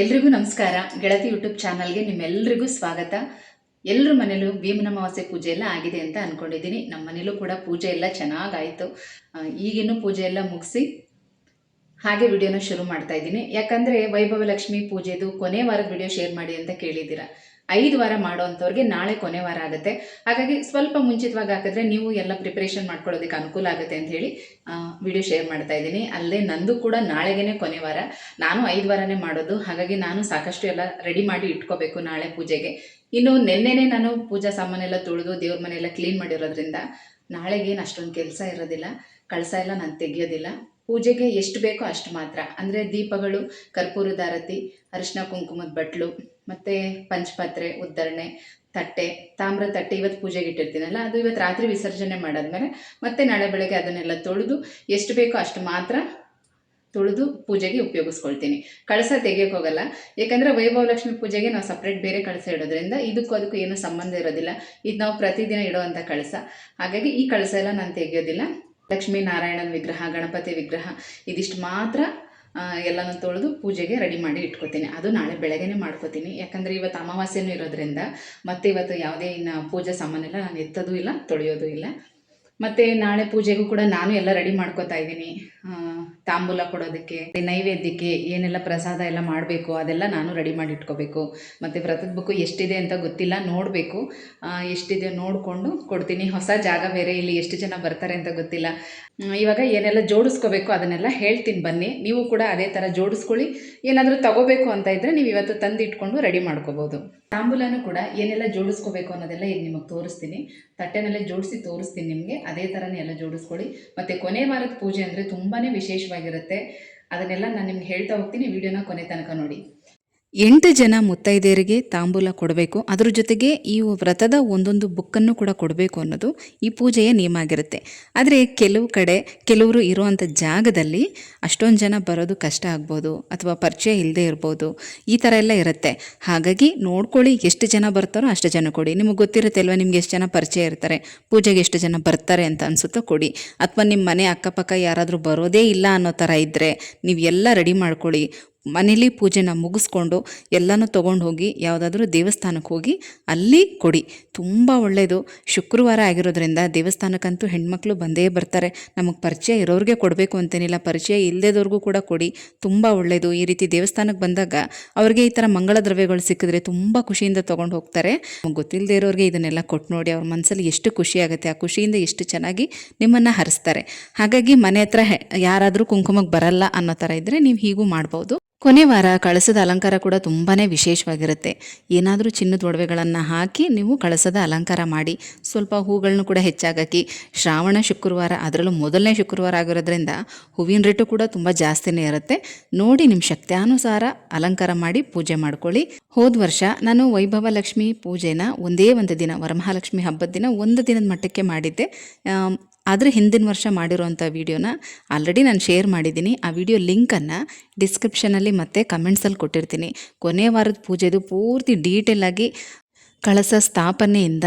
ಎಲ್ರಿಗೂ ನಮಸ್ಕಾರ. ಗೆಳತಿ ಯೂಟ್ಯೂಬ್ ಚಾನಲ್ಗೆ ನಿಮ್ಮೆಲ್ಲರಿಗೂ ಸ್ವಾಗತ. ಎಲ್ಲರ ಮನೇಲೂ ಭೀಮನ ಅಮಾವಾಸ್ಯೆ ಪೂಜೆ ಎಲ್ಲ ಆಗಿದೆ ಅಂತ ಅಂದ್ಕೊಂಡಿದ್ದೀನಿ ನಮ್ಮ ಮನೇಲೂ ಕೂಡ ಪೂಜೆ ಎಲ್ಲ ಚೆನ್ನಾಗಾಯಿತು. ಈಗಿನ್ನೂ ಪೂಜೆ ಎಲ್ಲ ಮುಗಿಸಿ ಹಾಗೆ ವಿಡಿಯೋನ ಶುರು ಮಾಡ್ತಾ ಇದ್ದೀನಿ. ಯಾಕಂದರೆ ವೈಭವ ಲಕ್ಷ್ಮಿ ಪೂಜೆದು ಕೊನೆ ವಾರದ ವಿಡಿಯೋ ಶೇರ್ ಮಾಡಿ ಅಂತ ಕೇಳಿದ್ದೀರಾ. ಐದು ವಾರ ಮಾಡೋ ಅಂಥವ್ರಿಗೆ ನಾಳೆ ಕೊನೆ ವಾರ ಆಗುತ್ತೆ. ಹಾಗಾಗಿ ಸ್ವಲ್ಪ ಮುಂಚಿತವಾಗಿ ಹಾಕಿದ್ರೆ ನೀವು ಎಲ್ಲ ಪ್ರಿಪ್ರೇಷನ್ ಮಾಡ್ಕೊಳ್ಳೋದಕ್ಕೆ ಅನುಕೂಲ ಆಗುತ್ತೆ ಅಂತ ಹೇಳಿ ವಿಡಿಯೋ ಶೇರ್ ಮಾಡ್ತಾ ಇದ್ದೀನಿ. ಅಲ್ಲೇ ನಂದು ಕೂಡ ನಾಳೆಗೇನೆ ಕೊನೆ ವಾರ. ನಾನು ಐದು ವಾರನೇ ಮಾಡೋದು. ಹಾಗಾಗಿ ನಾನು ಸಾಕಷ್ಟು ಎಲ್ಲ ರೆಡಿ ಮಾಡಿ ಇಟ್ಕೋಬೇಕು ನಾಳೆ ಪೂಜೆಗೆ. ಇನ್ನು ನಿನ್ನೆನೇ ನಾನು ಪೂಜಾ ಸಾಮಾನೆಲ್ಲ ತೊಳೆದು ದೇವ್ರ ಮನೆಯೆಲ್ಲ ಕ್ಲೀನ್ ಮಾಡಿರೋದ್ರಿಂದ ನಾಳೆಗೇನು ಅಷ್ಟೊಂದು ಕೆಲಸ ಇರೋದಿಲ್ಲ. ಕಳಸ ಎಲ್ಲ ನಾನು ತೆಗಿಯೋದಿಲ್ಲ. ಪೂಜೆಗೆ ಎಷ್ಟು ಬೇಕೋ ಅಷ್ಟು ಮಾತ್ರ. ಅಂದರೆ ದೀಪಗಳು ಕರ್ಪೂರದ ಆರತಿ ಅರಿಶಿನ, ಕುಂಕುಮದ ಬಟ್ಲು, ಮತ್ತು ಪಂಚಪಾತ್ರೆ ಉದ್ದರಣೆ ತಟ್ಟೆ, ತಾಮ್ರ ತಟ್ಟೆ ಇವತ್ತು ಪೂಜೆಗೆ ಇಟ್ಟಿರ್ತೀನಲ್ಲ, ಅದು ಇವತ್ತು ರಾತ್ರಿ ವಿಸರ್ಜನೆ ಮಾಡಾದ್ಮೇಲೆ ಮತ್ತೆ ನಾಳೆ ಬೆಳಗ್ಗೆ ಅದನ್ನೆಲ್ಲ ತೊಳೆದು ಎಷ್ಟು ಬೇಕೋ ಅಷ್ಟು ಮಾತ್ರ ತೊಳೆದು ಪೂಜೆಗೆ ಉಪಯೋಗಿಸ್ಕೊಳ್ತೀನಿ. ಕಳಸ ತೆಗಿಯೋಕೆ ಹೋಗಲ್ಲ. ಯಾಕಂದರೆ ವೈಭವ ಲಕ್ಷ್ಮಿ ಪೂಜೆಗೆ ನಾವು ಸಪ್ರೇಟ್ ಬೇರೆ ಕಳಸ ಇಡೋದ್ರಿಂದ ಇದಕ್ಕೂ ಅದಕ್ಕೂ ಏನೂ ಸಂಬಂಧ ಇರೋದಿಲ್ಲ. ಇದು ನಾವು ಪ್ರತಿದಿನ ಇಡೋವಂಥ ಕಳಸ. ಹಾಗಾಗಿ ಈ ಕಳಸ ಎಲ್ಲ ನಾನು ತೆಗಿಯೋದಿಲ್ಲ. ಲಕ್ಷ್ಮೀ ನಾರಾಯಣನ ವಿಗ್ರಹ, ಗಣಪತಿ ವಿಗ್ರಹ ಇದಿಷ್ಟು ಮಾತ್ರ ಎಲ್ಲನೂ ತೊಳೆದು ಪೂಜೆಗೆ ರೆಡಿ ಮಾಡಿ ಇಟ್ಕೋತೀನಿ. ಅದು ನಾಳೆ ಬೆಳಗ್ಗೆನೇ ಮಾಡ್ಕೋತೀನಿ. ಯಾಕಂದರೆ ಇವತ್ತು ಅಮಾವಾಸ್ಯೆನೂ ಇರೋದ್ರಿಂದ ಮತ್ತೆ ಇವತ್ತು ಯಾವುದೇ ಇನ್ನು ಪೂಜೆ ಸಾಮಾನೆಲ್ಲ ನಾನು ಎತ್ತೋದು ಇಲ್ಲ, ತೊಳೆಯೋದು ಇಲ್ಲ. ಮತ್ತು ನಾಳೆ ಪೂಜೆಗೂ ಕೂಡ ನಾನು ಎಲ್ಲ ರೆಡಿ ಮಾಡ್ಕೋತಾ ಇದ್ದೀನಿ. ತಾಂಬೂಲ ಕೊಡೋದಕ್ಕೆ, ನೈವೇದ್ಯಕ್ಕೆ ಏನೆಲ್ಲ ಪ್ರಸಾದ ಎಲ್ಲ ಮಾಡಬೇಕು, ಅದೆಲ್ಲ ನಾನು ರೆಡಿ ಮಾಡಿ ಇಟ್ಕೋಬೇಕು ಮತ್ತು ವ್ರತದ ಬುಕ್ಕು ಎಷ್ಟಿದೆ ಅಂತ ಗೊತ್ತಿಲ್ಲ, ನೋಡಬೇಕು. ಎಷ್ಟಿದೆ ನೋಡಿಕೊಂಡು ಕೊಡ್ತೀನಿ. ಹೊಸ ಜಾಗ ಬೇರೆ ಇಲ್ಲಿ ಎಷ್ಟು ಜನ ಬರ್ತಾರೆ ಅಂತ ಗೊತ್ತಿಲ್ಲ. ಇವಾಗ ಏನೆಲ್ಲ ಜೋಡಿಸ್ಕೋಬೇಕು ಅದನ್ನೆಲ್ಲ ಹೇಳ್ತೀನಿ ಬನ್ನಿ. ನೀವು ಕೂಡ ಅದೇ ಥರ ಜೋಡಿಸ್ಕೊಳ್ಳಿ. ಏನಾದರೂ ತಗೋಬೇಕು ಅಂತ ಇದ್ದರೆ ನೀವು ಇವತ್ತು ತಂದು ಇಟ್ಕೊಂಡು ರೆಡಿ ಮಾಡ್ಕೋಬೋದು. ತಾಂಬೂಲನೂ ಕೂಡ ಏನೆಲ್ಲ ಜೋಡಿಸ್ಕೋಬೇಕು ಅನ್ನೋದೆಲ್ಲ ಈಗ ನಿಮಗೆ ತೋರಿಸ್ತೀನಿ. ತಟ್ಟೆನಲ್ಲೇ ಜೋಡಿಸಿ ತೋರಿಸ್ತೀನಿ ನಿಮಗೆ. ಅದೇ ಥರನೇ ಎಲ್ಲ ಜೋಡಿಸ್ಕೊಳ್ಳಿ. ಮತ್ತು ಕೊನೆ ವಾರದ ಪೂಜೆ ಅಂದರೆ ತುಂಬಾ ವಿಶೇಷವಾಗಿರುತ್ತೆ. ಅದನ್ನೆಲ್ಲ ನಾನು ನಿಮ್ಗೆ ಹೇಳ್ತಾ ಹೋಗ್ತೀನಿ. ವಿಡಿಯೋನ ಕೊನೆ ತನಕ ನೋಡಿ. ಎಂಟು ಜನ ಮುತ್ತೈದೆಯರಿಗೆ ತಾಂಬೂಲ ಕೊಡಬೇಕು. ಅದ್ರ ಜೊತೆಗೆ ಈ ವ್ರತದ ಒಂದೊಂದು ಬುಕ್ಕನ್ನು ಕೂಡ ಕೊಡಬೇಕು ಅನ್ನೋದು ಈ ಪೂಜೆಯ ನಿಯಮ ಆಗಿರುತ್ತೆ. ಆದರೆ ಕೆಲವು ಕಡೆ, ಕೆಲವರು ಇರುವಂಥ ಜಾಗದಲ್ಲಿ ಅಷ್ಟೊಂದು ಜನ ಬರೋದು ಕಷ್ಟ ಆಗ್ಬೋದು ಅಥವಾ ಪರಿಚಯ ಇಲ್ಲದೆ ಇರ್ಬೋದು. ಈ ಥರ ಎಲ್ಲ ಇರುತ್ತೆ. ಹಾಗಾಗಿ ನೋಡ್ಕೊಳ್ಳಿ ಎಷ್ಟು ಜನ ಬರ್ತಾರೋ ಅಷ್ಟು ಜನ ಕೊಡಿ. ನಿಮಗೆ ಗೊತ್ತಿರುತ್ತೆ ಅಲ್ವಾ ನಿಮ್ಗೆ ಎಷ್ಟು ಜನ ಪರಿಚಯ ಇರ್ತಾರೆ? ಪೂಜೆಗೆ ಎಷ್ಟು ಜನ ಬರ್ತಾರೆ ಅಂತ ಅನಿಸುತ್ತೋ ಕೊಡಿ. ಅಥವಾ ನಿಮ್ಮ ಮನೆ ಅಕ್ಕಪಕ್ಕ ಯಾರಾದರೂ ಬರೋದೇ ಇಲ್ಲ ಅನ್ನೋ ಥರ ಇದ್ದರೆ ನೀವು ಎಲ್ಲ ರೆಡಿ ಮಾಡ್ಕೊಳ್ಳಿ. ಮನೇಲಿ ಪೂಜೆನ ಮುಗಿಸ್ಕೊಂಡು ಎಲ್ಲನೂ ತೊಗೊಂಡು ಹೋಗಿ ಯಾವುದಾದ್ರೂ ದೇವಸ್ಥಾನಕ್ಕೆ ಹೋಗಿ ಅಲ್ಲಿ ಕೊಡಿ. ತುಂಬ ಒಳ್ಳೆಯದು ಶುಕ್ರವಾರ ಆಗಿರೋದ್ರಿಂದ ದೇವಸ್ಥಾನಕ್ಕಂತೂ ಹೆಣ್ಮಕ್ಳು ಬಂದೇ ಬರ್ತಾರೆ. ನಮಗೆ ಪರಿಚಯ ಇರೋರಿಗೆ ಕೊಡಬೇಕು ಅಂತೇನಿಲ್ಲ. ಪರಿಚಯ ಇಲ್ಲದೇದವ್ರಿಗೂ ಕೂಡ ಕೊಡಿ. ತುಂಬ ಒಳ್ಳೆಯದು ಈ ರೀತಿ ದೇವಸ್ಥಾನಕ್ಕೆ ಬಂದಾಗ ಅವ್ರಿಗೆ ಈ ಥರ ಮಂಗಳ ದ್ರವ್ಯಗಳು ಸಿಕ್ಕಿದ್ರೆ ತುಂಬ ಖುಷಿಯಿಂದ ತೊಗೊಂಡು ಹೋಗ್ತಾರೆ. ಗೊತ್ತಿಲ್ಲದೆ ಇರೋರಿಗೆ ಇದನ್ನೆಲ್ಲ ಕೊಟ್ಟು ನೋಡಿ ಅವ್ರ ಮನಸ್ಸಲ್ಲಿ ಎಷ್ಟು ಖುಷಿ ಆಗುತ್ತೆ. ಆ ಖುಷಿಯಿಂದ ಎಷ್ಟು ಚೆನ್ನಾಗಿ ನಿಮ್ಮನ್ನು ಹರಿಸ್ತಾರೆ. ಹಾಗಾಗಿ ಮನೆ ಹತ್ರ ಯಾರಾದರೂ ಕುಂಕುಮಕ್ಕೆ ಬರಲ್ಲ ಅನ್ನೋ ಥರ ಇದ್ದರೆ ನೀವು ಹೀಗೂ ಮಾಡ್ಬೋದು. ಕೊನೆ ವಾರ ಕಳಸದ ಅಲಂಕಾರ ಕೂಡ ತುಂಬಾ ವಿಶೇಷವಾಗಿರುತ್ತೆ. ಏನಾದರೂ ಚಿನ್ನದ ಒಡವೆಗಳನ್ನು ಹಾಕಿ ನೀವು ಕಳಸದ ಅಲಂಕಾರ ಮಾಡಿ, ಸ್ವಲ್ಪ ಹೂಗಳನ್ನು ಕೂಡ ಹೆಚ್ಚಾಗಾಕಿ, ಶ್ರಾವಣ ಶುಕ್ರವಾರ ಅದರಲ್ಲೂ ಮೊದಲನೇ ಶುಕ್ರವಾರ ಆಗಿರೋದ್ರಿಂದ ಹೂವಿನ ರೇಟು ಕೂಡ ತುಂಬ ಜಾಸ್ತಿನೇ ಇರುತ್ತೆ. ನೋಡಿ ನಿಮ್ಮ ಶಕ್ತ್ಯಾನುಸಾರ ಅಲಂಕಾರ ಮಾಡಿ ಪೂಜೆ ಮಾಡ್ಕೊಳ್ಳಿ. ಹೋದ ವರ್ಷ ನಾನು ವೈಭವ ಲಕ್ಷ್ಮಿ ಪೂಜೆನ ಒಂದೇ ಒಂದು ದಿನ, ವರಮಹಾಲಕ್ಷ್ಮಿ ಹಬ್ಬದ ದಿನ ಒಂದು ದಿನದ ಮಟ್ಟಕ್ಕೆ ಮಾಡಿದ್ದೆ. ಆದರೆ ಹಿಂದಿನ ವರ್ಷ ಮಾಡಿರೋಂಥ ವಿಡಿಯೋನ ಆಲ್ರೆಡಿ ನಾನು ಶೇರ್ ಮಾಡಿದ್ದೀನಿ. ಆ ವಿಡಿಯೋ ಲಿಂಕನ್ನು ಡಿಸ್ಕ್ರಿಪ್ಷನಲ್ಲಿ ಮತ್ತು ಕಮೆಂಟ್ಸಲ್ಲಿ ಕೊಟ್ಟಿರ್ತೀನಿ. ಕೊನೆ ವಾರದ ಪೂಜೆದು ಪೂರ್ತಿ ಡೀಟೇಲಾಗಿ ಕಳಸ ಸ್ಥಾಪನೆಯಿಂದ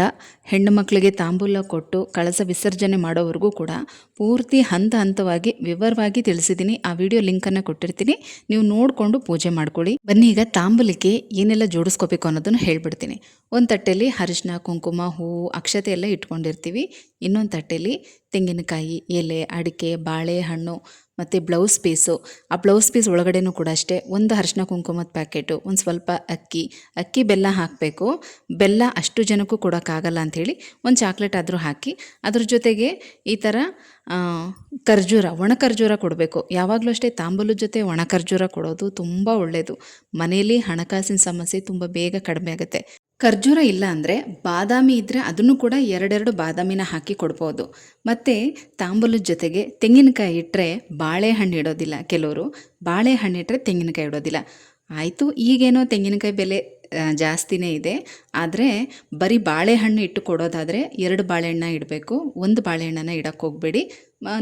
ಹೆಣ್ಣು ಮಕ್ಕಳಿಗೆ ತಾಂಬೂಲ ಕೊಟ್ಟು ಕಳಸ ವಿಸರ್ಜನೆ ಮಾಡೋವರೆಗೂ ಕೂಡ ಪೂರ್ತಿ ಹಂತ ಹಂತವಾಗಿ ವಿವರವಾಗಿ ತಿಳಿಸಿದ್ದೀನಿ. ಆ ವಿಡಿಯೋ ಲಿಂಕನ್ನು ಕೊಟ್ಟಿರ್ತೀನಿ. ನೀವು ನೋಡಿಕೊಂಡು ಪೂಜೆ ಮಾಡ್ಕೊಳ್ಳಿ. ಬನ್ನಿ ಈಗ ತಾಂಬೂಲಕ್ಕೆ ಏನೆಲ್ಲ ಜೋಡಿಸ್ಕೋಬೇಕು ಅನ್ನೋದನ್ನು ಹೇಳ್ಬಿಡ್ತೀನಿ. ಒಂದು ತಟ್ಟೆಯಲ್ಲಿ ಅರಿಶಿನ ಕುಂಕುಮ, ಹೂವು, ಅಕ್ಷತೆ ಎಲ್ಲ ಇಟ್ಕೊಂಡಿರ್ತೀವಿ. ಇನ್ನೊಂದು ತಟ್ಟೆಯಲ್ಲಿ ತೆಂಗಿನಕಾಯಿ, ಎಲೆ, ಅಡಿಕೆ, ಬಾಳೆಹಣ್ಣು ಮತ್ತು ಬ್ಲೌಸ್ ಪೀಸು. ಆ ಬ್ಲೌಸ್ ಪೀಸ್ ಒಳಗಡೆನೂ ಕೂಡ ಅಷ್ಟೇ ಒಂದು ಅರಿಶಿನ ಕುಂಕುಮದ ಪ್ಯಾಕೆಟು, ಒಂದು ಸ್ವಲ್ಪ ಅಕ್ಕಿ. ಅಕ್ಕಿ, ಬೆಲ್ಲ ಹಾಕಬೇಕು. ಬೆಲ್ಲ ಅಷ್ಟು ಜನಕ್ಕೂ ಕೊಡೋಕ್ಕಾಗಲ್ಲ ಅಂಥೇಳಿ ಒಂದು ಚಾಕ್ಲೇಟ್ ಆದರೂ ಹಾಕಿ ಅದ್ರ ಜೊತೆಗೆ ಈ ಥರ ಖರ್ಜೂರ, ಒಣ ಖರ್ಜೂರ ಕೊಡಬೇಕು. ಯಾವಾಗಲೂ ಅಷ್ಟೇ ತಾಂಬೂಲದ ಜೊತೆ ಒಣ ಖರ್ಜೂರ ಕೊಡೋದು ತುಂಬ ಒಳ್ಳೆಯದು ಮನೆಯಲ್ಲಿ ಹಣಕಾಸಿನ ಸಮಸ್ಯೆ ತುಂಬ ಬೇಗ ಕಡಿಮೆ ಆಗುತ್ತೆ. ಖರ್ಜೂರ ಇಲ್ಲ ಅಂದರೆ ಬಾದಾಮಿ ಇದ್ದರೆ ಅದನ್ನು ಕೂಡ ಎರಡೆರಡು ಬಾದಾಮಿನ ಹಾಕಿ ಕೊಡ್ಬೋದು. ಮತ್ತು ತಾಂಬೂಲದ ಜೊತೆಗೆ ತೆಂಗಿನಕಾಯಿ ಇಟ್ಟರೆ ಬಾಳೆಹಣ್ಣು ಇಡೋದಿಲ್ಲ ಕೆಲವರು. ಬಾಳೆಹಣ್ಣು ಇಟ್ಟರೆ ತೆಂಗಿನಕಾಯಿ ಇಡೋದಿಲ್ಲ. ಆಯಿತು, ಈಗೇನೋ ತೆಂಗಿನಕಾಯಿ ಬೆಲೆ ಜಾಸ್ತಿನೇ ಇದೆ. ಆದರೆ ಬರೀ ಬಾಳೆಹಣ್ಣು ಇಟ್ಟು ಕೊಡೋದಾದರೆ ಎರಡು ಬಾಳೆಹಣ್ಣ ಇಡಬೇಕು. ಒಂದು ಬಾಳೆಹಣ್ಣನ್ನು ಇಡಕ್ಕೆ ಹೋಗಬೇಡಿ.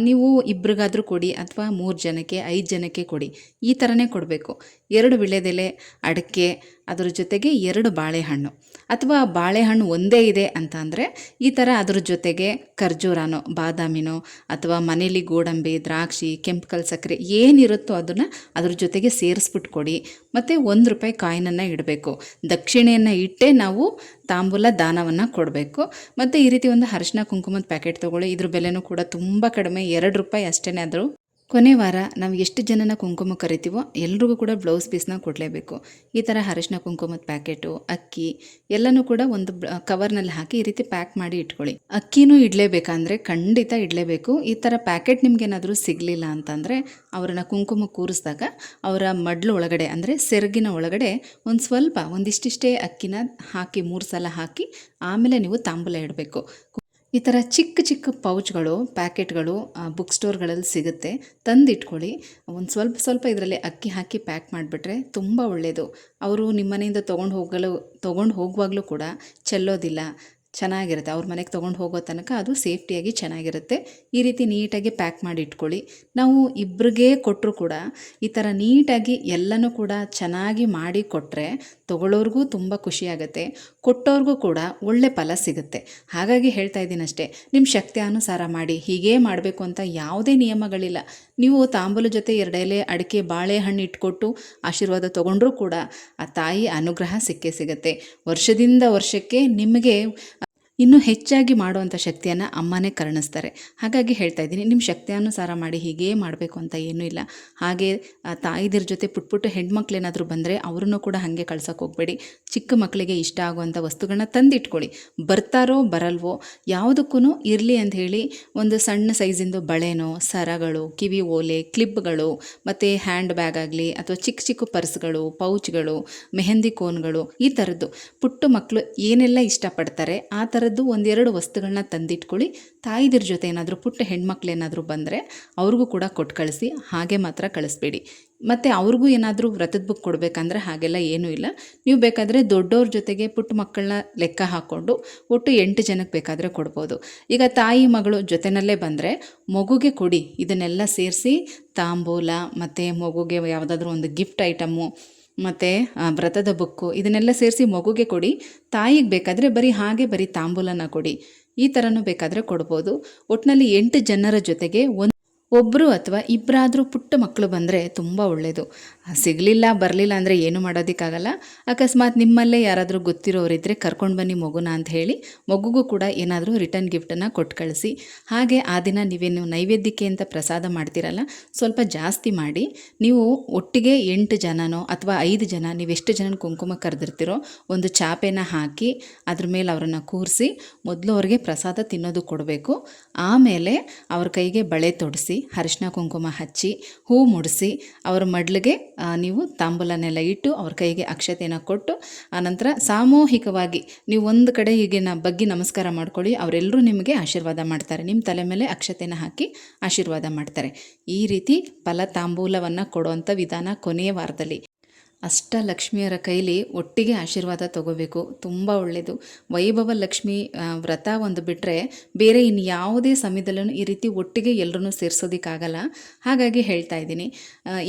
ನೀವು ಇಬ್ರಿಗಾದರೂ ಕೊಡಿ ಅಥವಾ ಮೂರು ಜನಕ್ಕೆ, ಐದು ಜನಕ್ಕೆ ಕೊಡಿ. ಈ ಥರನೇ ಕೊಡಬೇಕು. ಎರಡು ವಿಳ್ಯದೆಲೆ ಅಡಿಕೆ, ಅದರ ಜೊತೆಗೆ ಎರಡು ಬಾಳೆಹಣ್ಣು. ಅಥವಾ ಬಾಳೆಹಣ್ಣು ಒಂದೇ ಇದೆ ಅಂತ ಅಂದರೆ ಈ ಥರ ಅದ್ರ ಜೊತೆಗೆ ಖರ್ಜೂರನೋ, ಬಾದಾಮಿನೋ ಅಥವಾ ಮನೇಲಿ ಗೋಡಂಬಿ, ದ್ರಾಕ್ಷಿ ಕೆಂಪು ಸಕ್ಕರೆ ಏನಿರುತ್ತೋ ಅದನ್ನು ಅದ್ರ ಜೊತೆಗೆ ಸೇರಿಸ್ಬಿಟ್ಟು ಕೊಡಿ. ಮತ್ತು ಒಂದು ರೂಪಾಯಿ ಕಾಯಿನನ್ನು ಇಡಬೇಕು. ದಕ್ಷಿಣೆಯನ್ನು ಇಟ್ಟೇ ನಾವು ತಾಂಬೂಲ ದಾನವನ್ನು ಕೊಡಬೇಕು. ಮತ್ತು ಈ ರೀತಿ ಒಂದು ಅರಿಶಿನ, ಕುಂಕುಮದ ಪ್ಯಾಕೆಟ್ ತೊಗೊಳ್ಳಿ. ಇದ್ರ ಬೆಲೆನೂ ಕೂಡ ತುಂಬ ಕಡಿಮೆ. ಎರಡು ರೂಪಾಯಿ ಅಷ್ಟೇ ಆದರೂ ಕೊನೆ ವಾರ ನಾವು ಎಷ್ಟು ಜನನ ಕುಂಕುಮ ಕರಿತೀವೋ ಎಲ್ರಿಗೂ ಕೂಡ ಬ್ಲೌಸ್ ಪೀಸ್ನ ಕೊಡಲೇಬೇಕು. ಈ ಥರ ಅರಿಶಿನ ಕುಂಕುಮದ ಪ್ಯಾಕೆಟು ಅಕ್ಕಿ, ಎಲ್ಲನೂ ಕೂಡ ಒಂದು ಕವರ್ನಲ್ಲಿ ಹಾಕಿ ಈ ರೀತಿ ಪ್ಯಾಕ್ ಮಾಡಿ ಇಟ್ಕೊಳ್ಳಿ. ಅಕ್ಕಿನೂ ಇಡಲೇಬೇಕಂದ್ರೆ ಖಂಡಿತ ಇಡಲೇಬೇಕು. ಈ ಥರ ಪ್ಯಾಕೆಟ್ ನಿಮ್ಗೇನಾದರೂ ಸಿಗಲಿಲ್ಲ ಅಂತಂದರೆ ಅವರನ್ನ ಕುಂಕುಮ ಕೂರಿಸಿದಾಗ ಅವರ ಮಡ್ಲು ಒಳಗಡೆ ಅಂದರೆ ಸೆರಗಿನ ಒಳಗಡೆ ಒಂದು ಸ್ವಲ್ಪ ಒಂದಿಷ್ಟಿಷ್ಟೇ ಅಕ್ಕಿನ ಹಾಕಿ ಮೂರು ಸಲ ಹಾಕಿ ಆಮೇಲೆ ನೀವು ತಾಂಬೂಲ ಇಡಬೇಕು. ಈ ಥರ ಚಿಕ್ಕ ಚಿಕ್ಕ ಪೌಚ್ಗಳು, ಪ್ಯಾಕೆಟ್ಗಳು ಬುಕ್ ಸ್ಟೋರ್ಗಳಲ್ಲಿ ಸಿಗುತ್ತೆ. ತಂದಿಟ್ಕೊಳ್ಳಿ. ಒಂದು ಸ್ವಲ್ಪ ಸ್ವಲ್ಪ ಇದರಲ್ಲಿ ಅಕ್ಕಿ ಹಾಕಿ ಪ್ಯಾಕ್ ಮಾಡಿಬಿಟ್ರೆ ತುಂಬ ಒಳ್ಳೆಯದು ಅವರು ನಿಮ್ಮನೆಯಿಂದ ತೊಗೊಂಡು ಹೋಗಲು, ತೊಗೊಂಡು ಹೋಗುವಾಗಲೂ ಕೂಡ ಚೆಲ್ಲೋದಿಲ್ಲ. ಚೆನ್ನಾಗಿರುತ್ತೆ. ಅವ್ರ ಮನೆಗೆ ತೊಗೊಂಡು ಹೋಗೋ ತನಕ ಅದು ಸೇಫ್ಟಿಯಾಗಿ ಚೆನ್ನಾಗಿರುತ್ತೆ. ಈ ರೀತಿ ನೀಟಾಗಿ ಪ್ಯಾಕ್ ಮಾಡಿ ಇಟ್ಕೊಳ್ಳಿ. ನಾವು ಇಬ್ರಿಗೆ ಕೊಟ್ಟರು ಕೂಡ ಈ ಥರ ನೀಟಾಗಿ ಎಲ್ಲನೂ ಕೂಡ ಚೆನ್ನಾಗಿ ಮಾಡಿ ಕೊಟ್ಟರೆ ತೊಗೊಳ್ಳೋರಿಗೂ ತುಂಬ ಖುಷಿಯಾಗುತ್ತೆ ಕೊಟ್ಟವ್ರಿಗೂ ಕೂಡ ಒಳ್ಳೆ ಫಲ ಸಿಗುತ್ತೆ. ಹಾಗಾಗಿ ಹೇಳ್ತಾ ಇದ್ದೀನಿ ಅಷ್ಟೇ. ನಿಮ್ಮ ಶಕ್ತಿ ಅನುಸಾರ ಮಾಡಿ. ಹೀಗೇ ಮಾಡಬೇಕು ಅಂತ ಯಾವುದೇ ನಿಯಮಗಳಿಲ್ಲ. ನೀವು ತಾಂಬೂಲ ಜೊತೆ ಎರಡೆಲೆ ಅಡಿಕೆ ಬಾಳೆಹಣ್ಣು ಇಟ್ಕೊಟ್ಟು ಆಶೀರ್ವಾದ ತೊಗೊಂಡ್ರೂ ಕೂಡ ಆ ತಾಯಿ ಅನುಗ್ರಹ ಸಿಕ್ಕೇ ಸಿಗುತ್ತೆ. ವರ್ಷದಿಂದ ವರ್ಷಕ್ಕೆ ನಿಮಗೆ ಇನ್ನೂ ಹೆಚ್ಚಾಗಿ ಮಾಡುವಂಥ ಶಕ್ತಿಯನ್ನು ಅಮ್ಮನೇ ಕರುಣಿಸ್ತಾರೆ. ಹಾಗಾಗಿ ಹೇಳ್ತಾ ಇದ್ದೀನಿ ನಿಮ್ಮ ಶಕ್ತಿಯಾನುಸಾರ ಮಾಡಿ ಹೀಗೇ ಮಾಡಬೇಕು ಅಂತ ಏನೂ ಇಲ್ಲ. ಹಾಗೆ ತಾಯಿದಿರ ಜೊತೆ ಪುಟ್ಟ ಪುಟ್ಟ ಹೆಣ್ಮಕ್ಳೇನಾದರೂ ಬಂದರೆ ಅವ್ರನ್ನೂ ಕೂಡ ಹಾಗೆ ಕಳ್ಸೋಕೆ ಹೋಗಬೇಡಿ. ಚಿಕ್ಕ ಮಕ್ಕಳಿಗೆ ಇಷ್ಟ ಆಗುವಂಥ ವಸ್ತುಗಳನ್ನ ತಂದಿಟ್ಕೊಳ್ಳಿ. ಬರ್ತಾರೋ ಬರಲ್ವೋ ಯಾವುದಕ್ಕೂ ಇರಲಿ ಅಂತ ಹೇಳಿ ಒಂದು ಸಣ್ಣ ಸೈಜಿಂದು ಬಳೆನೋ, ಸರಗಳು, ಕಿವಿ ಓಲೆ, ಕ್ಲಿಪ್ಗಳು, ಮತ್ತು ಹ್ಯಾಂಡ್ ಬ್ಯಾಗ್ ಆಗಲಿ ಅಥವಾ ಚಿಕ್ಕ ಚಿಕ್ಕ ಪರ್ಸ್ಗಳು, ಪೌಚ್ಗಳು, ಮೆಹಂದಿ ಕೋನ್ಗಳು ಈ ಥರದ್ದು ಪುಟ್ಟ ಮಕ್ಕಳು ಏನೆಲ್ಲ ಇಷ್ಟಪಡ್ತಾರೆ, ಆ ಥರದ್ದು ಒಂದೆರಡು ವಸ್ತುಗಳನ್ನ ತಂದಿಟ್ಕೊಳ್ಳಿ. ತಾಯಿದಿರ ಜೊತೆ ಏನಾದರೂ ಪುಟ್ಟ ಹೆಣ್ಮಕ್ಳು ಏನಾದರೂ ಬಂದರೆ ಅವ್ರಿಗೂ ಕೂಡ ಕೊಟ್ಟು ಕಳಿಸಿ, ಹಾಗೆ ಮಾತ್ರ ಕಳಿಸ್ಬೇಡಿ. ಮತ್ತು ಅವ್ರಿಗೂ ಏನಾದರೂ ವ್ರತದ ಬುಕ್ ಕೊಡಬೇಕಂದ್ರೆ ಹಾಗೆಲ್ಲ ಏನೂ ಇಲ್ಲ. ನೀವು ಬೇಕಾದರೆ ದೊಡ್ಡವ್ರ ಜೊತೆಗೆ ಪುಟ್ಟ ಮಕ್ಕಳನ್ನ ಲೆಕ್ಕ ಹಾಕ್ಕೊಂಡು ಒಟ್ಟು ಎಂಟು ಜನಕ್ಕೆ ಬೇಕಾದರೆ ಕೊಡ್ಬೋದು. ಈಗ ತಾಯಿ ಮಗಳು ಜೊತೆನಲ್ಲೇ ಬಂದರೆ ಮಗುಗೆ ಕೊಡಿ, ಇದನ್ನೆಲ್ಲ ಸೇರಿಸಿ ತಾಂಬೂಲ, ಮತ್ತು ಮಗುಗೆ ಯಾವುದಾದ್ರೂ ಒಂದು ಗಿಫ್ಟ್ ಐಟಮು ಮತ್ತು ವ್ರತದ ಬುಕ್ಕು ಇದನ್ನೆಲ್ಲ ಸೇರಿಸಿ ಮಗುಗೆ ಕೊಡಿ. ತಾಯಿಗೆ ಬೇಕಾದರೆ ಬರೀ ಹಾಗೆ ಬರೀ ತಾಂಬೂಲನ ಕೊಡಿ. ಈ ಥರನೂ ಬೇಕಾದರೆ ಕೊಡ್ಬೋದು. ಒಟ್ಟಿನಲ್ಲಿ ಎಂಟು ಜನರ ಜೊತೆಗೆ ಒಂದು ಒಬ್ಬರು ಅಥವಾ ಇಬ್ಬರಾದರೂ ಪುಟ್ಟ ಮಕ್ಕಳು ಬಂದರೆ ತುಂಬ ಒಳ್ಳೆಯದು ಸಿಗಲಿಲ್ಲ, ಬರಲಿಲ್ಲ ಅಂದರೆ ಏನು ಮಾಡೋದಕ್ಕಾಗಲ್ಲ. ಅಕಸ್ಮಾತ್ ನಿಮ್ಮಲ್ಲೇ ಯಾರಾದರೂ ಗೊತ್ತಿರೋರಿದ್ದರೆ ಕರ್ಕೊಂಡು ಬನ್ನಿ ಮಗುನ ಅಂತ ಹೇಳಿ ಮಗುಗೂ ಕೂಡ ಏನಾದರೂ ರಿಟರ್ನ್ ಗಿಫ್ಟನ್ನು ಕೊಟ್ಟು ಕಳಿಸಿ. ಹಾಗೆ ಆ ದಿನ ನೀವೇನು ನೈವೇದ್ಯಕ್ಕೆ ಅಂತ ಪ್ರಸಾದ ಮಾಡ್ತೀರಲ್ಲ, ಸ್ವಲ್ಪ ಜಾಸ್ತಿ ಮಾಡಿ. ನೀವು ಒಟ್ಟಿಗೆ ಎಂಟು ಜನನೋ ಅಥವಾ ಐದು ಜನ, ನೀವು ಎಷ್ಟು ಜನ ಕುಂಕುಮ ಕರೆದಿರ್ತೀರೋ ಒಂದು ಚಾಪೆನ ಹಾಕಿ ಅದ್ರ ಮೇಲೆ ಅವರನ್ನು ಕೂರಿಸಿ ಮೊದಲು ಅವ್ರಿಗೆ ಪ್ರಸಾದ ತಿನ್ನೋದು ಕೊಡಬೇಕು. ಆಮೇಲೆ ಅವ್ರ ಕೈಗೆ ಬಳೆ ತೊಡಿಸಿ ಅರಿಶಿನ ಕುಂಕುಮ ಹಚ್ಚಿ ಹೂ ಮುಡಿಸಿ ಅವ್ರ ಮಡ್ಲಿಗೆ ನೀವು ತಾಂಬೂಲನೆಲ್ಲ ಇಟ್ಟು ಅವ್ರ ಕೈಗೆ ಅಕ್ಷತೆನ ಕೊಟ್ಟು ಆನಂತರ ಸಾಮೂಹಿಕವಾಗಿ ನೀವು ಒಂದು ಕಡೆ ಹೀಗೆ ನ ಬಗ್ಗಿ ನಮಸ್ಕಾರ ಮಾಡ್ಕೊಳ್ಳಿ ಅವರೆಲ್ಲರೂ ನಿಮಗೆ ಆಶೀರ್ವಾದ ಮಾಡ್ತಾರೆ. ನಿಮ್ಮ ತಲೆ ಮೇಲೆ ಅಕ್ಷತೆನ ಹಾಕಿ ಆಶೀರ್ವಾದ ಮಾಡ್ತಾರೆ. ಈ ರೀತಿ ಫಲ ತಾಂಬೂಲವನ್ನು ಕೊಡುವಂಥ ವಿಧಾನ ಕೊನೆಯ ವಾರದಲ್ಲಿ. ಅಷ್ಟಲಕ್ಷ್ಮಿಯರ ಕೈಲಿ ಒಟ್ಟಿಗೆ ಆಶೀರ್ವಾದ ತಗೋಬೇಕು. ತುಂಬ ಒಳ್ಳೆಯದು ವೈಭವ ಲಕ್ಷ್ಮಿ ವ್ರತ ಒಂದು ಬಿಟ್ಟರೆ ಬೇರೆ ಇನ್ನು ಯಾವುದೇ ಸಮಯದಲ್ಲೂ ಈ ರೀತಿ ಒಟ್ಟಿಗೆ ಎಲ್ಲರೂ ಸೇರಿಸೋದಕ್ಕಾಗಲ್ಲ. ಹಾಗಾಗಿ ಹೇಳ್ತಾ ಇದ್ದೀನಿ.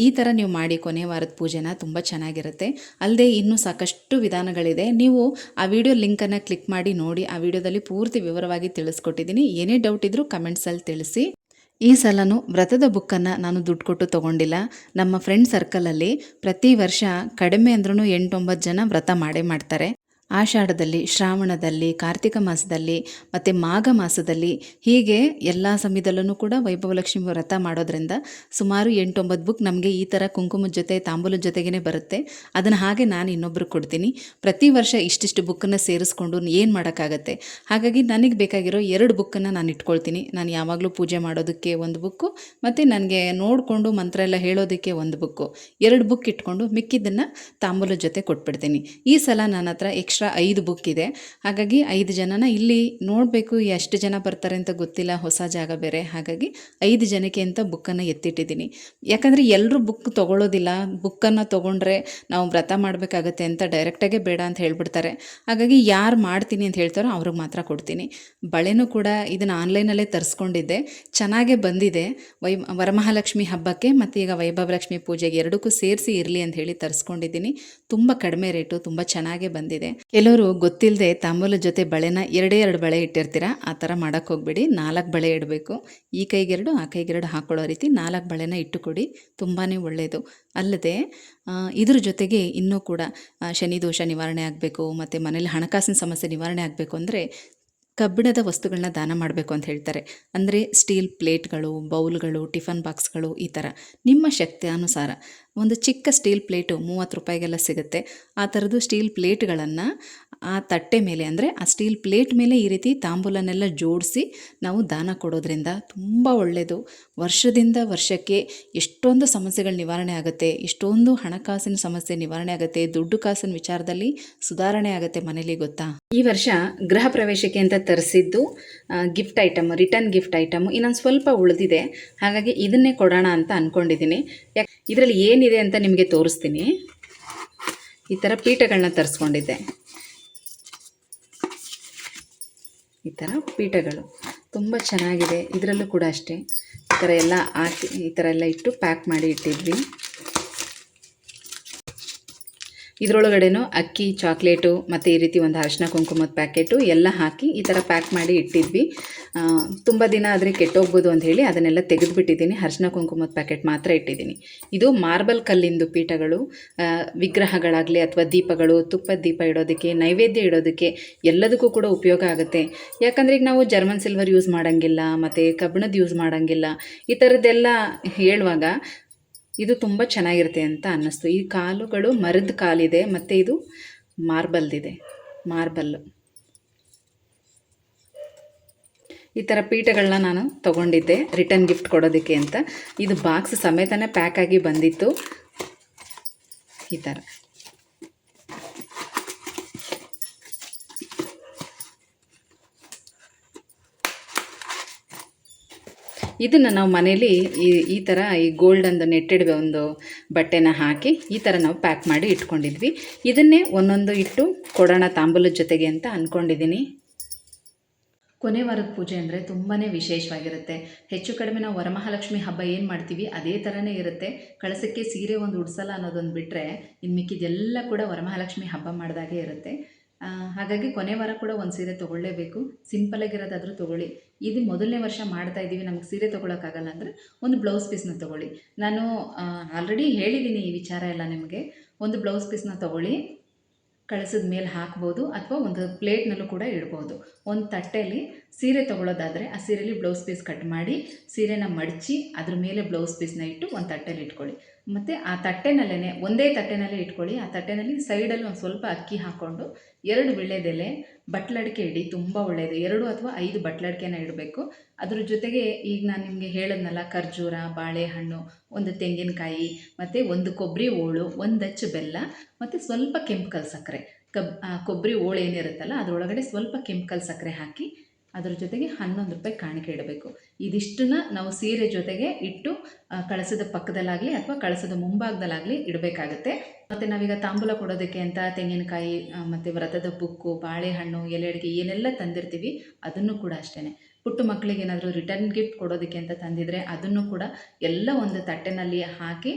ಈ ಥರ ನೀವು ಮಾಡಿ ಕೊನೆ ವಾರದ ಪೂಜೆನ ತುಂಬ ಚೆನ್ನಾಗಿರುತ್ತೆ. ಅಲ್ಲದೆ ಇನ್ನೂ ಸಾಕಷ್ಟು ವಿಧಾನಗಳಿದೆ. ನೀವು ಆ ವಿಡಿಯೋ ಲಿಂಕನ್ನು ಕ್ಲಿಕ್ ಮಾಡಿ ನೋಡಿ. ಆ ವಿಡಿಯೋದಲ್ಲಿ ಪೂರ್ತಿ ವಿವರವಾಗಿ ತಿಳಿಸ್ಕೊಟ್ಟಿದ್ದೀನಿ. ಏನೇ ಡೌಟ್ ಇದ್ದರೂ ಕಮೆಂಟ್ಸಲ್ಲಿ ತಿಳಿಸಿ. ಈ ಸಲನೂ ವ್ರತದ ಬುಕ್ಕನ್ನು ನಾನು ದುಡ್ಡು ಕೊಟ್ಟು ತೊಗೊಂಡಿಲ್ಲ. ನಮ್ಮ ಫ್ರೆಂಡ್ ಸರ್ಕಲಲ್ಲಿ ಪ್ರತಿ ವರ್ಷ ಕಡಿಮೆ ಅಂದ್ರೂ ಎಂಟೊಂಬತ್ತು ಜನ ವ್ರತ ಮಾಡೇ ಮಾಡ್ತಾರೆ. ಆಷಾಢದಲ್ಲಿ, ಶ್ರಾವಣದಲ್ಲಿ, ಕಾರ್ತಿಕ ಮಾಸದಲ್ಲಿ ಮತ್ತು ಮಾಘ ಮಾಸದಲ್ಲಿ ಹೀಗೆ ಎಲ್ಲ ಸಮಯದಲ್ಲೂ ಕೂಡ ವೈಭವಲಕ್ಷ್ಮಿ ವ್ರತ ಮಾಡೋದ್ರಿಂದ ಸುಮಾರು ಎಂಟೊಂಬತ್ತು ಬುಕ್ ನಮಗೆ ಈ ಥರ ಕುಂಕುಮದ ಜೊತೆ, ತಾಂಬೂಲದ ಜೊತೆಗೇ ಬರುತ್ತೆ. ಅದನ್ನು ಹಾಗೆ ನಾನು ಇನ್ನೊಬ್ಬರು ಕೊಡ್ತೀನಿ. ಪ್ರತಿ ವರ್ಷ ಇಷ್ಟಿಷ್ಟು ಬುಕ್ಕನ್ನು ಸೇರಿಸ್ಕೊಂಡು ಏನು ಮಾಡೋಕ್ಕಾಗತ್ತೆ? ಹಾಗಾಗಿ ನನಗೆ ಬೇಕಾಗಿರೋ ಎರಡು ಬುಕ್ಕನ್ನು ನಾನು ಇಟ್ಕೊಳ್ತೀನಿ. ನಾನು ಯಾವಾಗಲೂ ಪೂಜೆ ಮಾಡೋದಕ್ಕೆ ಒಂದು ಬುಕ್ಕು ಮತ್ತು ನನಗೆ ನೋಡಿಕೊಂಡು ಮಂತ್ರ ಎಲ್ಲ ಹೇಳೋದಕ್ಕೆ ಒಂದು ಬುಕ್ಕು ಎರಡು ಬುಕ್ ಇಟ್ಕೊಂಡು ಮಿಕ್ಕಿದ್ದನ್ನು ತಾಂಬೂಲದ ಜೊತೆ ಕೊಟ್ಬಿಡ್ತೀನಿ. ಈ ಸಲ ನನ್ನ ಹತ್ರ ಐದು ಬುಕ್ ಇದೆ. ಹಾಗಾಗಿ ಐದು ಜನನ ಇಲ್ಲಿ ನೋಡಬೇಕು ಎಷ್ಟು ಜನ ಬರ್ತಾರೆ ಅಂತ ಗೊತ್ತಿಲ್ಲ, ಹೊಸ ಜಾಗ ಬೇರೆ. ಹಾಗಾಗಿ ಐದು ಜನಕ್ಕೆ ಅಂತ ಬುಕ್ಕನ್ನು ಎತ್ತಿಟ್ಟಿದ್ದೀನಿ. ಯಾಕಂದರೆ ಎಲ್ಲರೂ ಬುಕ್ ತೊಗೊಳ್ಳೋದಿಲ್ಲ ಬುಕ್ಕನ್ನು ತೊಗೊಂಡ್ರೆ ನಾವು ವ್ರತ ಮಾಡಬೇಕಾಗತ್ತೆ ಅಂತ ಡೈರೆಕ್ಟಾಗೆ ಬೇಡ ಅಂತ ಹೇಳ್ಬಿಡ್ತಾರೆ. ಹಾಗಾಗಿ ಯಾರು ಮಾಡ್ತೀನಿ ಅಂತ ಹೇಳ್ತಾರೋ ಅವ್ರಿಗೆ ಮಾತ್ರ ಕೊಡ್ತೀನಿ. ಬಳೆನೂ ಕೂಡ ಇದನ್ನು ಆನ್ಲೈನಲ್ಲೇ ತರಿಸ್ಕೊಂಡಿದ್ದೆ. ಚೆನ್ನಾಗೇ ಬಂದಿದೆ. ವೈ ವರಮಹಾಲಕ್ಷ್ಮಿ ಹಬ್ಬಕ್ಕೆ ಮತ್ತು ಈಗ ವೈಭವಲಕ್ಷ್ಮಿ ಪೂಜೆಗೆ ಎರಡಕ್ಕೂ ಸೇರಿಸಿ ಇರಲಿ ಅಂತ ಹೇಳಿ ತರಿಸ್ಕೊಂಡಿದ್ದೀನಿ. ತುಂಬ ಕಡಿಮೆ ರೇಟು ತುಂಬ ಚೆನ್ನಾಗೇ ಬಂದಿದೆ. ಕೆಲವರು ಗೊತ್ತಿಲ್ಲದೆ ತಾಂಬೂಲ ಜೊತೆ ಬಳೆನ ಎರಡೇ ಎರಡು ಬಳೆ ಇಟ್ಟಿರ್ತೀರ, ಆ ಥರ ಮಾಡೋಕ್ಕೆ ಹೋಗಬೇಡಿ. ನಾಲ್ಕು ಬಳೆ ಇಡಬೇಕು. ಈ ಕೈಗೆರಡು, ಆ ಕೈಗೆರಡು ಹಾಕ್ಕೊಳ್ಳೋ ರೀತಿ ನಾಲ್ಕು ಬಳೆನ ಇಟ್ಟುಕೊಡಿ. ತುಂಬಾ ಒಳ್ಳೆಯದು ಅಲ್ಲದೆ ಇದ್ರ ಜೊತೆಗೆ ಇನ್ನೂ ಕೂಡ ಶನಿ ದೋಷ ನಿವಾರಣೆ ಆಗಬೇಕು, ಮತ್ತು ಮನೇಲಿ ಹಣಕಾಸಿನ ಸಮಸ್ಯೆ ನಿವಾರಣೆ ಆಗಬೇಕು ಅಂದರೆ ಕಬ್ಬಿಣದ ವಸ್ತುಗಳನ್ನ ದಾನ ಮಾಡಬೇಕು ಅಂತ ಹೇಳ್ತಾರೆ. ಅಂದರೆ ಸ್ಟೀಲ್ ಪ್ಲೇಟ್ಗಳು, ಬೌಲ್ಗಳು, ಟಿಫನ್ ಬಾಕ್ಸ್ಗಳು ಈ ಥರ. ನಿಮ್ಮ ಶಕ್ತಿಯಾನುಸಾರ ಒಂದು ಚಿಕ್ಕ ಸ್ಟೀಲ್ ಪ್ಲೇಟು ಮೂವತ್ತು ರೂಪಾಯಿಗೆಲ್ಲ ಸಿಗುತ್ತೆ. ಆ ಥರದ್ದು ಸ್ಟೀಲ್ ಪ್ಲೇಟ್ಗಳನ್ನು ಆ ತಟ್ಟೆ ಮೇಲೆ ಅಂದರೆ ಆ ಸ್ಟೀಲ್ ಪ್ಲೇಟ್ ಮೇಲೆ ಈ ರೀತಿ ತಾಂಬೂಲನೆಲ್ಲ ಜೋಡಿಸಿ ನಾವು ದಾನ ಕೊಡೋದ್ರಿಂದ ತುಂಬ ಒಳ್ಳೆಯದು ವರ್ಷದಿಂದ ವರ್ಷಕ್ಕೆ ಎಷ್ಟೊಂದು ಸಮಸ್ಯೆಗಳು ನಿವಾರಣೆ ಆಗುತ್ತೆ, ಎಷ್ಟೊಂದು ಹಣಕಾಸಿನ ಸಮಸ್ಯೆ ನಿವಾರಣೆ ಆಗುತ್ತೆ, ದುಡ್ಡು ಕಾಸಿನ ವಿಚಾರದಲ್ಲಿ ಸುಧಾರಣೆ ಆಗುತ್ತೆ ಮನೇಲಿ ಗೊತ್ತಾ? ಈ ವರ್ಷ ಗೃಹ ಪ್ರವೇಶಕ್ಕೆ ಅಂತ ತರಿಸಿದ್ದು gift item return gift item ಇನ್ನೊಂದು ಸ್ವಲ್ಪ ಉಳಿದಿದೆ. ಹಾಗಾಗಿ ಇದನ್ನೇ ಕೊಡೋಣ ಅಂತ ಅಂದ್ಕೊಂಡಿದ್ದೀನಿ ಯಾಕೆ ಇದರಲ್ಲಿ ಏನಿದೆ ಅಂತ ನಿಮಗೆ ತೋರಿಸ್ತೀನಿ. ಈ ಥರ ಪೀಠಗಳನ್ನ ತರಿಸ್ಕೊಂಡಿದ್ದೆ. ಈ ಥರ ಪೀಠಗಳು ತುಂಬ ಚೆನ್ನಾಗಿದೆ. ಇದರಲ್ಲೂ ಕೂಡ ಅಷ್ಟೇ. ಈ ಥರ ಎಲ್ಲ ಹಾಕಿ, ಈ ಥರ ಎಲ್ಲ ಇಟ್ಟು ಪ್ಯಾಕ್ ಮಾಡಿ ಇಟ್ಟಿದ್ವಿ. ಇದರೊಳಗಡೆನೂ ಅಕ್ಕಿ, ಚಾಕ್ಲೇಟು ಮತ್ತು ಈ ರೀತಿ ಒಂದು ಅರಿಶಿನ ಕುಂಕುಮದ ಪ್ಯಾಕೆಟು ಎಲ್ಲ ಹಾಕಿ ಈ ಥರ ಪ್ಯಾಕ್ ಮಾಡಿ ಇಟ್ಟಿದ್ವಿ. ತುಂಬ ದಿನ ಆದರೆ ಕೆಟ್ಟೋಗ್ಬೋದು ಅಂತ ಹೇಳಿ ಅದನ್ನೆಲ್ಲ ತೆಗೆದುಬಿಟ್ಟಿದ್ದೀನಿ. ಅರಿಶಿನ ಕುಂಕುಮದ ಪ್ಯಾಕೆಟ್ ಮಾತ್ರ ಇಟ್ಟಿದ್ದೀನಿ. ಇದು ಮಾರ್ಬಲ್ ಕಲ್ಲಿಂದು ಪೀಠಗಳು ವಿಗ್ರಹಗಳಾಗಲಿ ಅಥವಾ ದೀಪಗಳು, ತುಪ್ಪದ ದೀಪ ಇಡೋದಕ್ಕೆ, ನೈವೇದ್ಯ ಇಡೋದಕ್ಕೆ ಎಲ್ಲದಕ್ಕೂ ಕೂಡ ಉಪಯೋಗ ಆಗುತ್ತೆ. ಯಾಕಂದರೆ ಈಗ ನಾವು ಜರ್ಮನ್ ಸಿಲ್ವರ್ ಯೂಸ್ ಮಾಡೋಂಗಿಲ್ಲ, ಮತ್ತು ಕಬ್ಬಿಣದ ಯೂಸ್ ಮಾಡೋಂಗಿಲ್ಲ. ಈ ಥರದ್ದೆಲ್ಲ ಹೇಳುವಾಗ ಇದು ತುಂಬ ಚೆನ್ನಾಗಿರುತ್ತೆ ಅಂತ ಅನ್ನಿಸ್ತು. ಈ ಕಾಲುಗಳು ಮರದ ಕಾಲಿದೆ, ಮತ್ತು ಇದು ಮಾರ್ಬಲ್ದಿದೆ ಮಾರ್ಬಲ್ಲು ಈ ಥರ ಪೀಠಗಳನ್ನ ನಾನು ತೊಗೊಂಡಿದ್ದೆ, ರಿಟರ್ನ್ ಗಿಫ್ಟ್ ಕೊಡೋದಕ್ಕೆ ಅಂತ. ಇದು ಬಾಕ್ಸ್ ಸಮೇತನೇ ಪ್ಯಾಕ್ ಆಗಿ ಬಂದಿತ್ತು. ಈ ಥರ ಇದನ್ನು ನಾವು ಮನೇಲಿ ಈ ಈ ಥರ ಈ ಗೋಲ್ಡಂದು ನೆಟ್ಟೆಡ್ ಒಂದು ಬಟ್ಟೆನ ಹಾಕಿ ಈ ಥರ ನಾವು ಪ್ಯಾಕ್ ಮಾಡಿ ಇಟ್ಕೊಂಡಿದ್ವಿ. ಇದನ್ನೇ ಒಂದೊಂದು ಇಟ್ಟು ಕೊಡೋಣ ತಾಂಬೂಲದ ಜೊತೆಗೆ ಅಂತ ಅಂದ್ಕೊಂಡಿದ್ದೀನಿ ಕೊನೆ ವಾರದ ಪೂಜೆ ಅಂದರೆ ತುಂಬಾ ವಿಶೇಷವಾಗಿರುತ್ತೆ. ಹೆಚ್ಚು ಕಡಿಮೆ ನಾವು ವರಮಹಾಲಕ್ಷ್ಮಿ ಹಬ್ಬ ಏನು ಮಾಡ್ತೀವಿ ಅದೇ ಥರನೇ ಇರುತ್ತೆ. ಕಳಸಕ್ಕೆ ಸೀರೆ ಒಂದು ಉಡ್ಸಲ್ಲ ಅನ್ನೋದೊಂದು ಬಿಟ್ಟರೆ ಇನ್ನು ಮಿಕ್ಕಿದೆಲ್ಲ ಕೂಡ ವರಮಹಾಲಕ್ಷ್ಮಿ ಹಬ್ಬ ಮಾಡಿದಾಗೆ ಇರುತ್ತೆ. ಹಾಗಾಗಿ ಕೊನೆ ವಾರ ಕೂಡ ಒಂದು ಸೀರೆ ತೊಗೊಳ್ಳೇಬೇಕು. ಸಿಂಪಲಾಗಿರೋದಾದರೂ ತೊಗೊಳ್ಳಿ. ಇದು ಮೊದಲನೇ ವರ್ಷ ಮಾಡ್ತಾ ಇದ್ದೀವಿ, ನಮಗೆ ಸೀರೆ ತೊಗೊಳಕ್ಕಾಗಲ್ಲ ಅಂದರೆ ಒಂದು ಬ್ಲೌಸ್ ಪೀಸ್ನ ತೊಗೊಳ್ಳಿ. ನಾನು ಆಲ್ರೆಡಿ ಹೇಳಿದ್ದೀನಿ ಈ ವಿಚಾರ ಎಲ್ಲ ನಿಮಗೆ. ಒಂದು ಬ್ಲೌಸ್ ಪೀಸ್ನ ತೊಗೊಳ್ಳಿ. ಕಳಿಸಿದ ಮೇಲೆ ಹಾಕ್ಬೋದು ಅಥವಾ ಒಂದು ಪ್ಲೇಟ್ನಲ್ಲೂ ಕೂಡ ಇಡ್ಬೋದು. ಒಂದು ತಟ್ಟೆಯಲ್ಲಿ ಸೀರೆ ತೊಗೊಳೋದಾದರೆ ಆ ಸೀರೆಯಲ್ಲಿ ಬ್ಲೌಸ್ ಪೀಸ್ ಕಟ್ ಮಾಡಿ, ಸೀರೆನ ಮಡಚಿ, ಅದ್ರ ಮೇಲೆ ಬ್ಲೌಸ್ ಪೀಸ್ನ ಇಟ್ಟು ಒಂದು ತಟ್ಟೆಯಲ್ಲಿ ಇಟ್ಕೊಳ್ಳಿ. ಮತ್ತು ಆ ತಟ್ಟೆನಲ್ಲೇ ಒಂದೇ ತಟ್ಟೆನಲ್ಲೇ ಇಟ್ಕೊಳ್ಳಿ. ಆ ತಟ್ಟೆನಲ್ಲಿ ಸೈಡಲ್ಲಿ ಒಂದು ಸ್ವಲ್ಪ ಅಕ್ಕಿ ಹಾಕ್ಕೊಂಡು ಎರಡು ವಿಳ್ಳೆದೆಲೆ ಬಟ್ಲಡಿಕೆ ಇಡಿ, ತುಂಬ ಒಳ್ಳೆಯದು ಎರಡು ಅಥವಾ ಐದು ಬಟ್ಲಡಿಕೆನ ಇಡಬೇಕು. ಅದ್ರ ಜೊತೆಗೆ ಈಗ ನಾನು ನಿಮಗೆ ಹೇಳಿದ್ನಲ್ಲ, ಖರ್ಜೂರ, ಬಾಳೆಹಣ್ಣು, ಒಂದು ತೆಂಗಿನಕಾಯಿ, ಮತ್ತು ಒಂದು ಕೊಬ್ಬರಿ ಹೋಳು ಒಂದು ಅಚ್ಚು ಬೆಲ್ಲ, ಮತ್ತು ಸ್ವಲ್ಪ ಕೆಂಪು ಸಕ್ಕರೆ. ಕಬ್ ಕೊಬ್ಬರಿ ಓಳು ಏನಿರುತ್ತಲ್ಲ ಅದರೊಳಗಡೆ ಸ್ವಲ್ಪ ಕೆಂಪು ಸಕ್ಕರೆ ಹಾಕಿ ಅದ್ರ ಜೊತೆಗೆ ಹನ್ನೊಂದು ರೂಪಾಯಿ ಕಾಣಿಕೆ ಇಡಬೇಕು. ಇದಿಷ್ಟನ್ನ ನಾವು ಸೀರೆ ಜೊತೆಗೆ ಇಟ್ಟು ಕಳಸದ ಪಕ್ಕದಲ್ಲಾಗಲಿ ಅಥವಾ ಕಳಸದ ಮುಂಭಾಗದಲ್ಲಾಗಲಿ ಇಡಬೇಕಾಗತ್ತೆ. ಮತ್ತು ನಾವೀಗ ತಾಂಬೂಲ ಕೊಡೋದಕ್ಕೆ ಅಂತ ತೆಂಗಿನಕಾಯಿ ಮತ್ತು ವ್ರತದ ಬುಕ್ಕು, ಬಾಳೆಹಣ್ಣು, ಎಲೆ ಅಡಿಕೆ ಏನೆಲ್ಲ ತಂದಿರ್ತೀವಿ, ಅದನ್ನು ಕೂಡ ಅಷ್ಟೇ ಪುಟ್ಟ ಮಕ್ಕಳಿಗೆ ಏನಾದರೂ ರಿಟರ್ನ್ ಗಿಫ್ಟ್ ಕೊಡೋದಕ್ಕೆ ಅಂತ ತಂದಿದ್ರೆ ಅದನ್ನು ಕೂಡ ಎಲ್ಲ ಒಂದು ತಟ್ಟೆನಲ್ಲಿ ಹಾಕಿ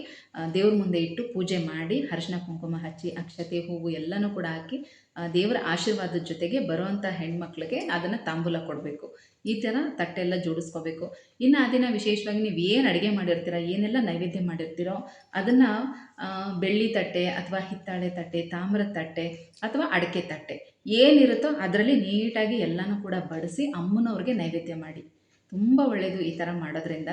ದೇವ್ರ ಮುಂದೆ ಇಟ್ಟು ಪೂಜೆ ಮಾಡಿ ಅರಿಶಿನ ಕುಂಕುಮ ಹಚ್ಚಿ, ಅಕ್ಷತೆ, ಹೂವು ಎಲ್ಲನೂ ಕೂಡ ಹಾಕಿ ದೇವರ ಆಶೀರ್ವಾದದ ಜೊತೆಗೆ ಬರುವಂಥ ಹೆಣ್ಮಕ್ಳಿಗೆ ಅದನ್ನು ತಾಂಬೂಲ ಕೊಡಬೇಕು. ಈ ಥರ ತಟ್ಟೆಲ್ಲ ಜೋಡಿಸ್ಕೋಬೇಕು. ಇನ್ನು ಆ ದಿನ ವಿಶೇಷವಾಗಿ ನೀವು ಏನು ಅಡುಗೆ ಮಾಡಿರ್ತೀರ, ಏನೆಲ್ಲ ನೈವೇದ್ಯ ಮಾಡಿರ್ತೀರೋ ಅದನ್ನು ಬೆಳ್ಳಿ ತಟ್ಟೆ ಅಥವಾ ಹಿತ್ತಾಳೆ ತಟ್ಟೆ ತಾಮ್ರದ ತಟ್ಟೆ ಅಥವಾ ಅಡಿಕೆ ತಟ್ಟೆ ಏನಿರುತ್ತೋ ಅದರಲ್ಲಿ ನೀಟಾಗಿ ಎಲ್ಲನೂ ಕೂಡ ಬಡಿಸಿ ಅಮ್ಮನವ್ರಿಗೆ ನೈವೇದ್ಯ ಮಾಡಿ. ತುಂಬ ಒಳ್ಳೆಯದು ಈ ಥರ ಮಾಡೋದ್ರಿಂದ.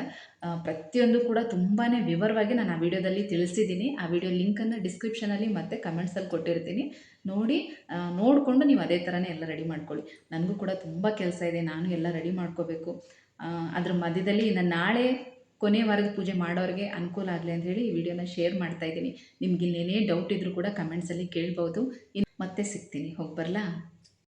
ಪ್ರತಿಯೊಂದು ಕೂಡ ತುಂಬಾ ವಿವರವಾಗಿ ನಾನು ಆ ವಿಡಿಯೋದಲ್ಲಿ ತಿಳಿಸಿದ್ದೀನಿ. ಆ ವಿಡಿಯೋ ಲಿಂಕನ್ನು ಡಿಸ್ಕ್ರಿಪ್ಷನಲ್ಲಿ ಮತ್ತು ಕಮೆಂಟ್ಸಲ್ಲಿ ಕೊಟ್ಟಿರ್ತೀನಿ. ನೋಡಿ ನೋಡಿಕೊಂಡು ನೀವು ಅದೇ ಥರನೇ ಎಲ್ಲ ರೆಡಿ ಮಾಡ್ಕೊಳ್ಳಿ. ನನಗೂ ಕೂಡ ತುಂಬ ಕೆಲಸ ಇದೆ. ನಾನು ಎಲ್ಲ ರೆಡಿ ಮಾಡ್ಕೋಬೇಕು. ಅದ್ರ ಮಧ್ಯದಲ್ಲಿ ಇನ್ನು ನಾಳೆ ಕೊನೆ ವಾರದ ಪೂಜೆ ಮಾಡೋರಿಗೆ ಅನುಕೂಲ ಆಗಲಿ ಅಂತ ಹೇಳಿ ಈ ವಿಡಿಯೋನ ಶೇರ್ ಮಾಡ್ತಾ ಇದ್ದೀನಿ. ನಿಮ್ಗೆ ಇನ್ನೇನೇ ಡೌಟ್ ಇದ್ದರೂ ಕೂಡ ಕಮೆಂಟ್ಸಲ್ಲಿ ಕೇಳ್ಬೋದು. ಮತ್ತೆ ಸಿಗ್ತೀನಿ. ಹೋಗಿ ಬರಲಾ?